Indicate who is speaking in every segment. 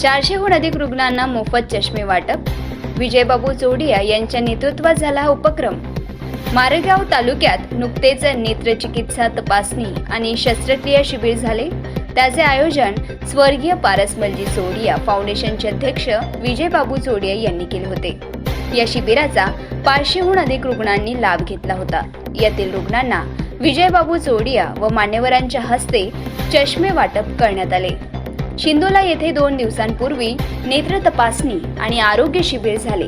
Speaker 1: चारशेहून अधिक रुग्णांना मोफत चष्मे वाटप. विजयबाबू चोडिया यांच्या नेतृत्वात झाला हा उपक्रम. मारेगाव तालुक्यात नुकतेच नेत्रचिकित्सा तपासणी आणि शस्त्रक्रिया शिबिर झाले. त्याचे आयोजन स्वर्गीय पारसमलजी चोडिया फाउंडेशनचे अध्यक्ष विजयबाबू चोडिया यांनी केले होते. या शिबिराचा पाचशेहून अधिक रुग्णांनी लाभ घेतला होता. यातील रुग्णांना विजयबाबू चोडिया व मान्यवरांच्या हस्ते चष्मे वाटप करण्यात आले. शिंदोला येथे दोन दिवसांपूर्वी नेत्र तपासणी आणि आरोग्य शिबिर झाले.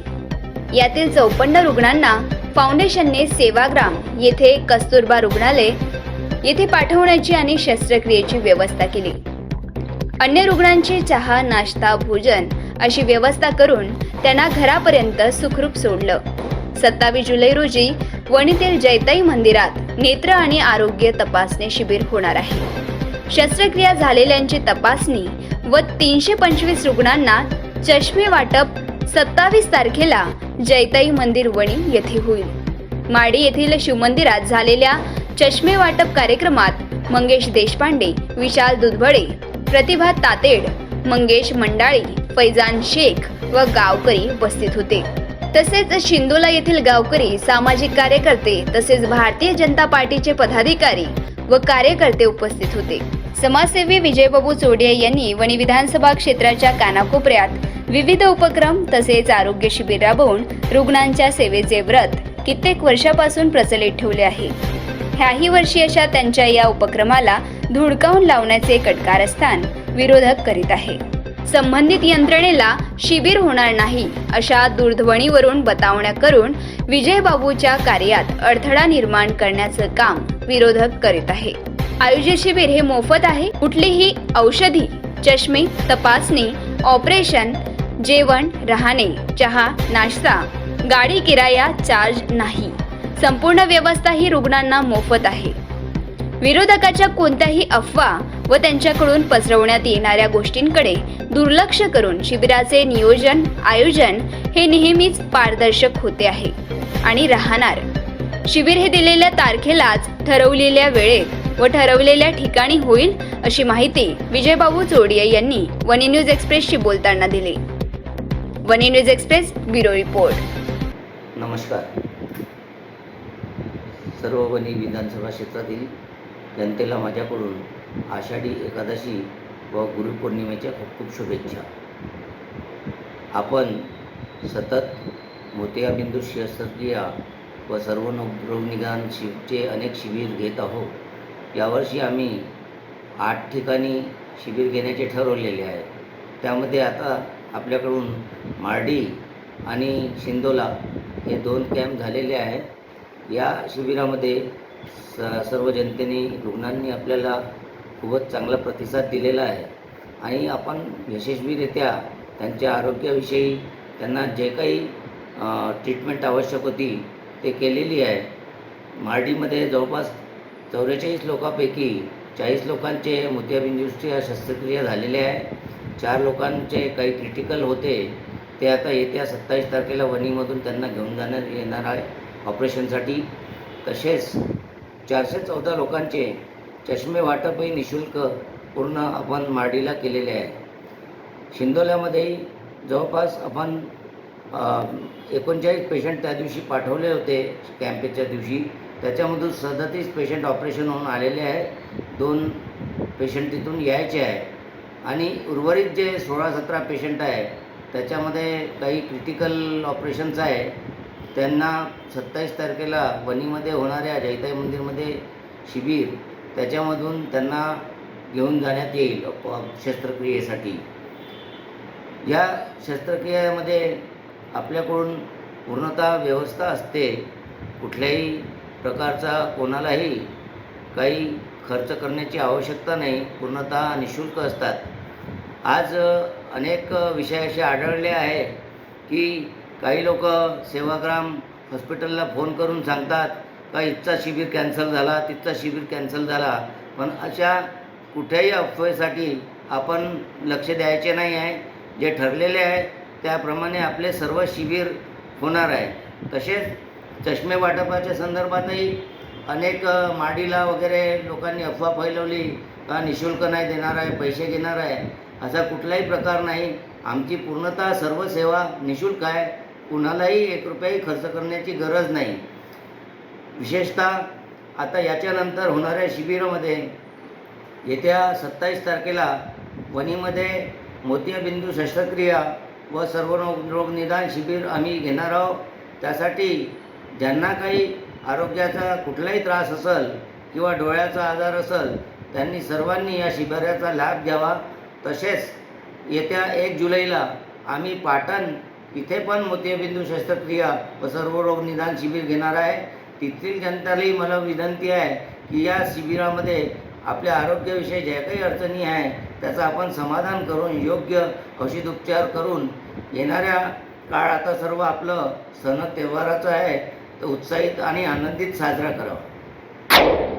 Speaker 1: यातील चौपन्न रुग्णांना फाउंडेशनने सेवाग्राम येथे कस्तुरबा रुग्णालय येथे पाठवण्याची आणि शस्त्रक्रियेची व्यवस्था केली. अन्य रुग्णांची चहा नाश्ता भोजन अशी व्यवस्था करून त्यांना घरापर्यंत सुखरूप सोडलं. सत्तावीस जुलै रोजी वणीतील जैताई मंदिरात नेत्र आणि आरोग्य तपासणी शिबिर होणार आहे. शस्त्रक्रिया झालेल्यांची तपासणी व तीनशे पंचवीस रुग्णांना चष्मे वाटप सत्तावीस तारखेला जैताई मंदिर वणी येथे होईल. माडी येथील शिवमंदिरात झालेल्या चष्मे वाटप कार्यक्रमात मंगेश देशपांडे विशाल दुधबळे प्रतिभा तातेड मंगेश मंडाळी फैजान शेख व गावकरी उपस्थित होते. तसेच शिंदोला येथील गावकरी सामाजिक कार्यकर्ते तसेच भारतीय जनता पार्टीचे पदाधिकारी व कार्यकर्ते उपस्थित होते. समाजसेवी विजयबाबू चोडिया यांनी वणी विधानसभा क्षेत्राच्या कानाकोपऱ्यात विविध उपक्रम तसेच आरोग्य शिबिर राबवून रुग्णांच्या सेवेचे व्रत कित्येक वर्षापासून प्रचलित ठेवले आहे. ह्याही वर्षी अशा त्यांच्या या उपक्रमाला धुडकावून लावण्याचे कटकारस्थान विरोधक करीत आहे. संबंधित यंत्रणेला शिबिर होणार नाही अशा दूरध्वनीवरून बतावण्या करून विजयबाबूच्या कार्यात अडथळा निर्माण करण्याचं काम विरोधक करीत आहे. आयुष्य शिबिर हे मोफत आहे. कुठलीही औषधी चष्मे तपासणी ऑपरेशन जेवण राहणे चहा नाश्ता गाडी किराया चार्ज नाही. संपूर्ण व्यवस्था ही रुग्णांना मोफत आहे. विरोधकाच्या कोणत्याही अफवा व त्यांच्याकडून पसरवण्यात येणाऱ्या गोष्टींकडे दुर्लक्ष करून शिबिराचे नियोजन आयोजन हे नेहमीच पारदर्शक होते आहे. आणि राहणार. शिबिर हे दिलेल्या तारखेलाच ठरवलेल्या वेळेत व ठरवलेल्या ठिकाणी होईल अशी माहिती विजयबाबू चोडिया यांनी वनी न्यूज एक्सप्रेसशी बोलताना दिली. Wani news express bureau report.
Speaker 2: नमस्कार. सर्व वनी विधानसभा क्षेत्रातील जनतेला माझ्याकडून आषाढी एकादशी व गुरुपौर्णिमेच्या खूप खूप शुभेच्छा. आपण सतत मोतियाबिंदू शस्त्रक्रिया व सर्व रोगनिदान शिवचे अनेक शिबिर घेत आहोत. यावर्षी आम्ही आठ ठिकाणी शिबिर घेण्याचे ठरवलेले आहे. त्यामध्ये आता आपल्याकडून मार्डी आणि शिंदोला हे दोन कॅम्प झालेले आहेत या शिबिरामध्ये स सर्व जनतेने रुग्णांनी आपल्याला खूपच चांगला प्रतिसाद दिलेला आहे. आणि आपण यशस्वीरित्या त्यांच्या आरोग्याविषयी त्यांना जे काही ट्रीटमेंट आवश्यक होती ते केलेली आहे. मार्डीमध्ये जवळपास चौवेचाळीस लोकांपैकी चाळीस लोकांचे मोतियाबिंदूच्या शस्त्रक्रिया झालेले आहे. चार लोकांचे काही क्रिटिकल होते ते आता येत्या सत्तावीस तारखेला वणीमधून त्यांना घेऊन जाण्यात येणार आहे ऑपरेशनसाठी. तसेच चारशे चौदा लोकांचे चष्मे वाटपही निशुल्क पूर्ण आपण मार्डीला केलेले आहे. शिंदोल्यामध्येही जवळपास आपण एकोणचाळीस पेशंट त्या दिवशी पाठवले होते कॅम्पेच्या दिवशी. त्याच्यामधून सदतीस पेशंट ऑपरेशन होऊन आलेले आहे दोन पेशंट तिथून यायचे आहे आणि उर्वरित जे सोळा सतरा पेशंट आहे त्याच्यामध्ये काही क्रिटिकल ऑपरेशन्स आहे त्यांना सत्तावीस तारखेला वणीमध्ये होणाऱ्या जैताई मंदिरमध्ये शिबिर त्याच्यामधून त्यांना घेऊन जाण्यात येईल शस्त्रक्रियेसाठी. या शस्त्रक्रियेमध्ये आपल्याकडून पूर्णतः व्यवस्था असते. कुठल्याही प्रकारचा कोणालाही काही खर्च करण्याची आवश्यकता नाही पूर्णतः निशुल्क असतात. आज अनेक विषय असे आढळले आहे की काही लोक सेवाग्राम हॉस्पिटलला फोन करून सांगतात का इथचा शिबिर कॅन्सल झाला तिथचा शिबिर कॅन्सल झाला. पण अशा कुठल्याही अफवेसाठी आपण लक्ष द्यायचे नाही आहे. जे ठरलेले आहे त्याप्रमाणे आपले सर्व शिबिर होणार आहे. तसेच चष्मे वाटपाच्या संदर्भातही अनेक माडीला वगैरे लोकांनी अफवा फैलवली का निशुल्क नाही देणार आहे पैसे घेणार आहे असा कुठलाही प्रकार नाही. आमची पूर्णतः सर्व सेवा निशुल्क आहे. कुणालाही एक रुपयाही खर्च करण्याची गरज नाही. विशेषतः आता याच्यानंतर होणाऱ्या शिबिरामध्ये येत्या सत्तावीस तारखेला वणीमध्ये मोतियाबिंदू शस्त्रक्रिया व सर्व रोग रोग निदान शिबिर आम्ही घेणार आहोत. त्यासाठी ज्यांना काही आरोग्याचा कुठलाही त्रास असेल किंवा डोळ्याचा आजार असेल त्यांनी सर्वांनी या शिबिराचा लाभ घ्यावा. तसेच येत्या एक जुलैला आम्ही पाटण इथे पण मोतियाबिंदू शस्त्रक्रिया व सर्व रोग निदान शिबिर घेणार आहे. तिथील जनतालाही मला विनंती आहे की या शिबिरामध्ये आपल्या आरोग्याविषयी ज्या काही अडचणी आहे त्याचं आपण समाधान करून योग्य औषधोपचार करून येणाऱ्या काळ आता सर्व आपलं सण त्योहाराचं आहे. उत्साहित आणि आनंदित साजरा करावा.